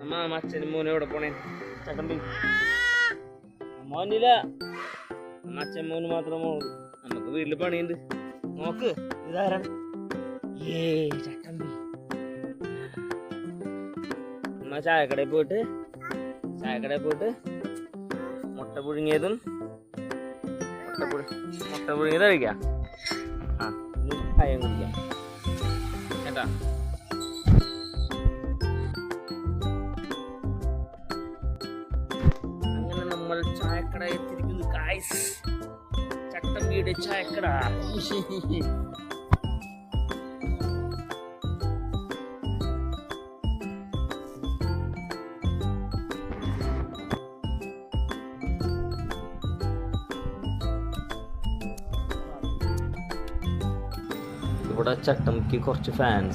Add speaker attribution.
Speaker 1: നമ്മ അച്ഛനും മോനും എവിടെ പോണേ? ചട്ടമ്പി മോനില്ല. നമ്മ അച്ഛൻ മോന് മാത്രം മോളു നമുക്ക് വീട്ടിൽ പണിയുണ്ട്. നോക്ക് ഇതാരാണ് ഏ ചട്ടമ്പി നമ്മ ചായക്കടയിൽ പോയിട്ട് ചായക്കടയിൽ പോയിട്ട് മുട്ട പുഴുങ്ങിയതും മുട്ട പുഴു മുട്ട പുഴുങ്ങിയത് കഴിക്കാം. ആ ചായം കുടിക്കാം. കേട്ടാ? നമ്മൾ ചായക്കട എത്തിയിരിക്കുന്നു ഗായ്സ് ചട്ടമ്പിയുടെ ചായക്കട. ഇവിടെ ചട്ടമ്പിക്ക് കുറച്ച് ഫാൻസ്